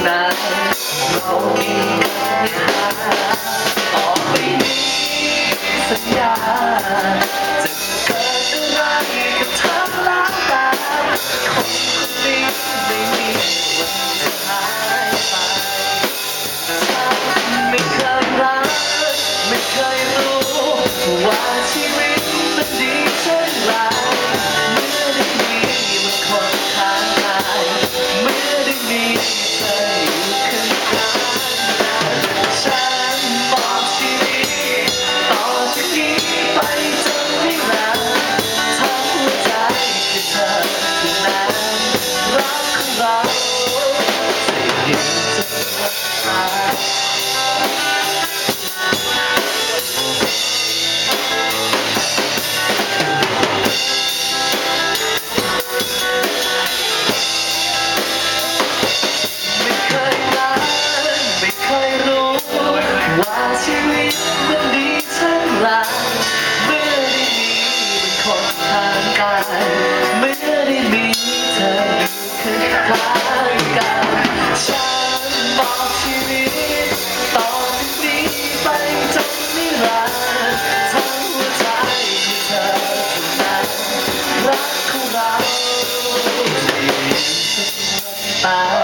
ไหนเราไม่ปัญต่อไปนี้สัญญาจะเกิดอะไรกับเธอล้างตาคนคนนี้ไม่มีวันจะหายไปฉันไม่เคยรักไม่เคยรู้ว่าชีวิตมันดีเช่นไรเมื่อได้มีมันคนข้างกายเมื่อได้มี say เมื่อได้มีเธออยู่ข้างกันฉันบอกชีวิตต่อจากนี้ไปจนนิรันทั้งหัวใจที่เธออยู่นั้นรักของเราเปลี่กันตา